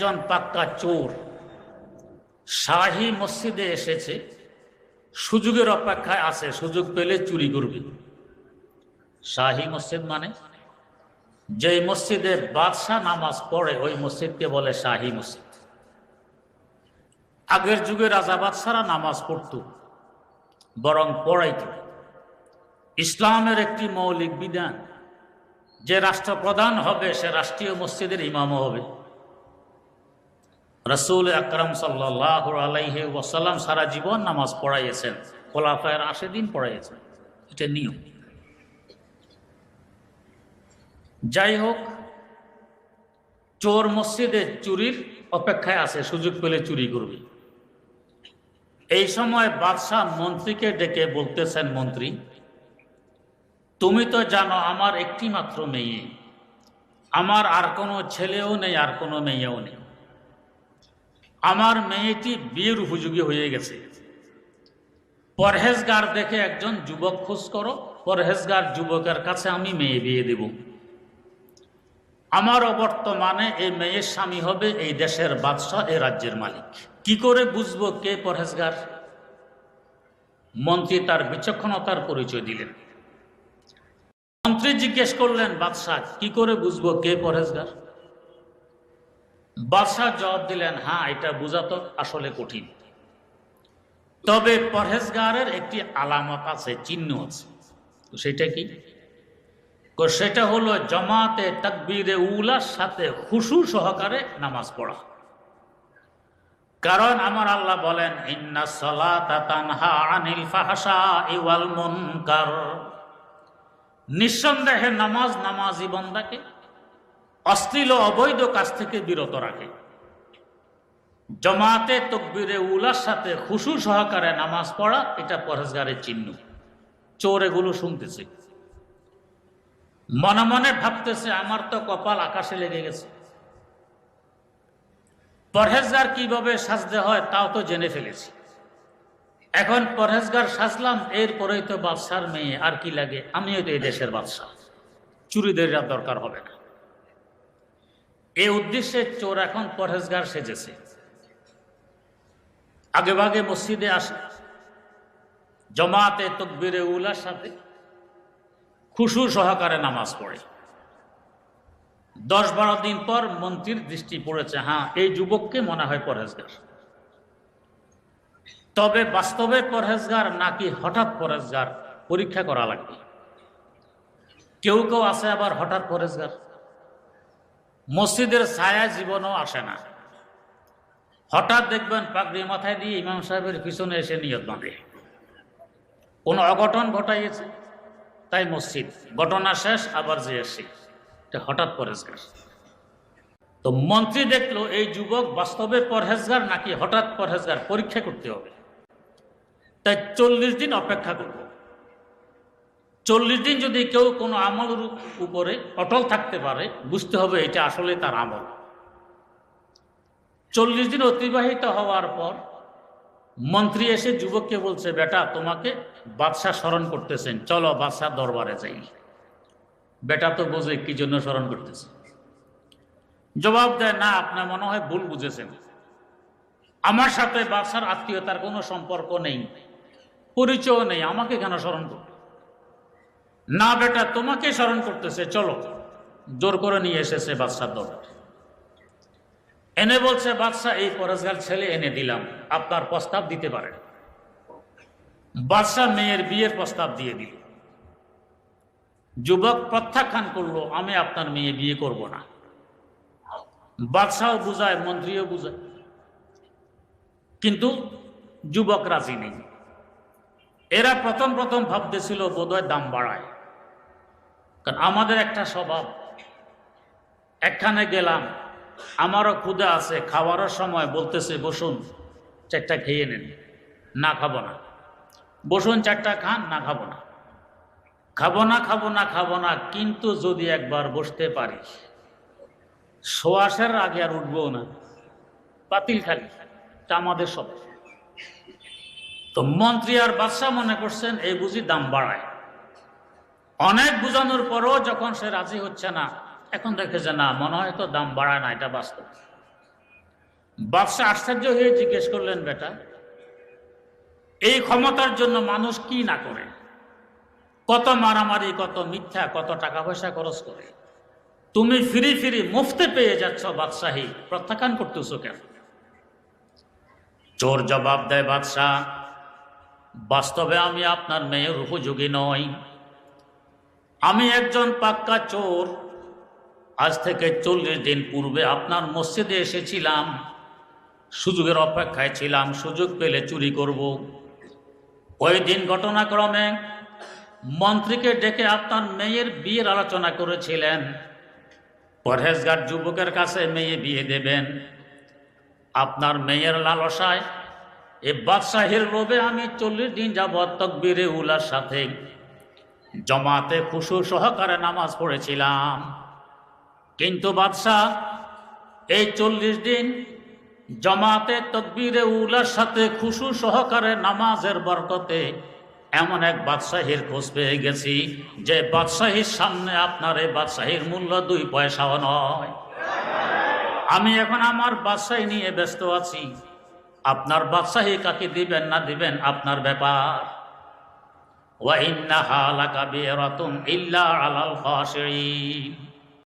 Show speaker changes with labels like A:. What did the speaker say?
A: একজন পাক্কা চোর শাহী মসজিদে এসেছে, সুযোগের অপেক্ষায় আছে, সুযোগ পেলে চুরি করবে। শাহী মসজিদ মানে? যে মসজিদে বাদশাহ নামাজ পড়ে, ওই মসজিদকে বলে শাহী মসজিদ। আগের যুগে রাজা বাদশারা নামাজ পড়ত, বরং পড়াইত। ইসলামের একটি মৌলিক বিধান, যে রাষ্ট্রপ্রধান হবে, সে রাষ্ট্রীয় মসজিদের ইমামও হবে। রসুল আকরম সাল্লাহ ওয়াসাল্লাম সারা জীবন নামাজ পড়াইয়েছেন। খোলাফায়ের আশে দিন পড়াইয়েছেন। এটা নিয়ম। যাই হোক চোর মসজিদে চুরির অপেক্ষায় আছে, সুযোগ পেলে চুরি করবে। এই সময় বাদশাহ মন্ত্রীকে ডেকে বলতেছেন, মন্ত্রী, তুমি তো জানো আমার একটি মাত্র মেয়ে। আমার আর কোনো ছেলেও নেই, আর কোনো মেয়েও নেই। আমার মেয়েটি বিয়ের উপযোগী হয়ে গেছে। পরহেজগার দেখে একজন যুবক খোঁজ করো, পরহেজগার যুবকের কাছে আমি মেয়ে বিয়ে দেব। আমার অবর্তমানে এই মেয়ের স্বামী হবে এই দেশের বাদশাহ এই রাজ্যের মালিক। কি করে বুঝব কে পরহেজগার? মন্ত্রী তার বিচক্ষণতার পরিচয় দিলেন। মন্ত্রী জিজ্ঞেস করলেন, বাদশাহ, কি করে বুঝব কে পরহেজগার? বাদশাহ জবাব দিলেন হ্যাঁ এটা বোঝা তো আসলে কঠিন। তবে পরহেজগারের একটি আলামত আছে, চিহ্ন আছে। সেটা কি? সেটা হলো জমাতে তকবীরে উলার সাথে খুশু সহকারে নামাজ পড়া। কারণ আমার আল্লাহ বলেন, ইন্না সালাতা তানহা আনিল ফাহশা ইওয়াল মুনকার। নিঃসন্দেহে নামাজ নামাজি বন্দাকে অশ্লীল অবৈধ কাজ থেকে বিরত রাখে। জমাতে তকবিরে উলার সাথে খুশু সহকারে নামাজ পড়া, এটা পরেজগারের চিহ্ন। চোর এগুলো শুনতেছে। মনে মনে ভাবতেছে, আমার তো কপাল আকাশে লেগে গেছে। পরহেজগার কীভাবে সাজতে হয়, তাও তো জেনে ফেলেছি। এখন পরহেজগার সাজলাম, এরপরেই তো বাদশার মেয়ে, আর কি লাগে? আমিও তো এই দেশের বাদশাহ। চুরিদের দরকার হবে না। এই উদ্দেশ্যে চোর এখন পরহেজগার সেজেছে। আগে ভাগে মসজিদে আসে, জমাতে তকবিরে উলার সাথে খুশু সহকারে নামাজ পড়ে। দশ বারো দিন পর মন্ত্রীর দৃষ্টি পড়েছে হ্যাঁ এই যুবককে মনে হয় পরহেজগার। তবে বাস্তবে পরহেজগার নাকি হঠাৎ পরহেজগার পরীক্ষা করা লাগবে? কেউ কেউ আছে আবার হঠাৎ পরহেজগার? মসজিদের ছায়া জীবনও আসে না। হঠাৎ দেখবেন পাগড়ি মাথায় দিয়ে ইমাম সাহেবের পিছনে এসে নিয়ত বাঁধে। কোনো অঘটন ঘটাইয়েছে? তাই মসজিদ, ঘটনা শেষ, আবার যে এসে হঠাৎ পরহেজগার। তো মন্ত্রী দেখল এই যুবক বাস্তবে পরহেজগার নাকি হঠাৎ পরহেজগার? পরীক্ষা করতে হবে। তাই চল্লিশ দিন অপেক্ষা করব চল্লিশ দিন যদি কেউ কোনো আমলের উপরে অটল থাকতে পারে, বুঝতে হবে এটা আসলে তার আমল। চল্লিশ দিন অতিবাহিত হওয়ার পর মন্ত্রী এসে যুবককে বলছে, বেটা, তোমাকে বাদশাহ স্মরণ করতেছেন। চলো বাদশাহ দরবারে যাই। বেটা তো বোঝে কি জন্য স্মরণ করতেছে। জবাব দেয়, না, আপনার মনে হয় ভুল বুঝেছেন। আমার সাথে বাদশার আত্মীয়তার কোনো সম্পর্ক নেই পরিচয় নেই। আমাকে কেন স্মরণ করবে না বেটা, তোমাকে স্মরণ করতেছে, চলো। জোর করে নিয়ে এসেছে বাদশার দরবার এনে বলছে বাদশাহ এই পরেশগার ছেলে এনে দিলাম। আপনার প্রস্তাব দিতে পারেন। বাদশাহ মেয়ের বিয়ের প্রস্তাব দিয়ে দিল। যুবক প্রত্যাখ্যান করল, আমি আপনার মেয়ে বিয়ে করব না। বাদশাহ বুঝায়, মন্ত্রীও বুঝায়। কিন্তু যুবক রাজি নেই। এরা প্রথম প্রথম ভাবতেছিল, বোধহয় দাম বাড়ায়। কারণ আমাদের একটা স্বভাব। একখানে গেলাম, আমারও ক্ষুদে আছে, খাওয়ারও সময়, বলতেছে, বসুন, চারটা খেয়ে নেন, না খাব না। বসুন, চারটা খান, না খাব না। খাব না খাব না খাব না, কিন্তু যদি একবার বসতে পারি সোয়াশের আগে আর উঠবো না। বাতিল খালি, তা আমাদের সব তো মন্ত্রী আর বাদশাহ মনে করছেন, এই বুঝি দাম বাড়ায়। অনেক বুঝানোর পরও যখন সে রাজি হচ্ছে না, এখন দেখে যে না, মনে হয় তো দাম বাড়ায় না, এটা বাস্তব। বাদশাহ আশ্চর্য হয়ে জিজ্ঞেস করলেন, বেটা, এই ক্ষমতার জন্য মানুষ কি না করে? কত মারামারি, কত মিথ্যা, কত টাকা পয়সা খরচ করে? তুমি ফিরি ফিরি মুফতে পেয়ে যাচ্ছ, বাদশাহী। প্রত্যাখ্যান করতেছো কেন? চোর জবাব দেয়, বাদশাহ, বাস্তবে আমি আপনার মেয়ের উপযোগী নই। আমি একজন পাক্কা চোর। আজ থেকে চল্লিশ দিন পূর্বে আপনার মসজিদে এসেছিলাম। সুযোগের অপেক্ষায় ছিলাম, সুযোগ পেলে চুরি করব। ওই দিন ঘটনাক্রমে মন্ত্রীকে ডেকে আপনার মেয়ের বিয়ের আলোচনা করেছিলেন। পরহেজগার যুবকের কাছে মেয়ে বিয়ে দেবেন। আপনার মেয়ের লালসায় এ বাদশাহের লোভে আমি চল্লিশ দিন যাবৎ তকবিরে উলার সাথে জমাতে খুশু সহকারে নামাজ পড়েছিলাম। কিন্তু বাদশাহ, এই চল্লিশ দিন জমাতে তকবিরে উলার সাথে খুশু সহকারে নামাজের বরকতে এমন এক বাদশাহীর খোঁজ পেয়ে গেছি যে বাদশাহীর সামনে আপনার এই বাদশাহীর মূল্য দুই পয়সাও নয়। আমি এখন আমার বাদশাহী নিয়ে ব্যস্ত আছি। আপনার বাদশাহী কাকে দিবেন না দিবেন আপনার ব্যাপার। وإنها لكبيرة إلا على الخاشعين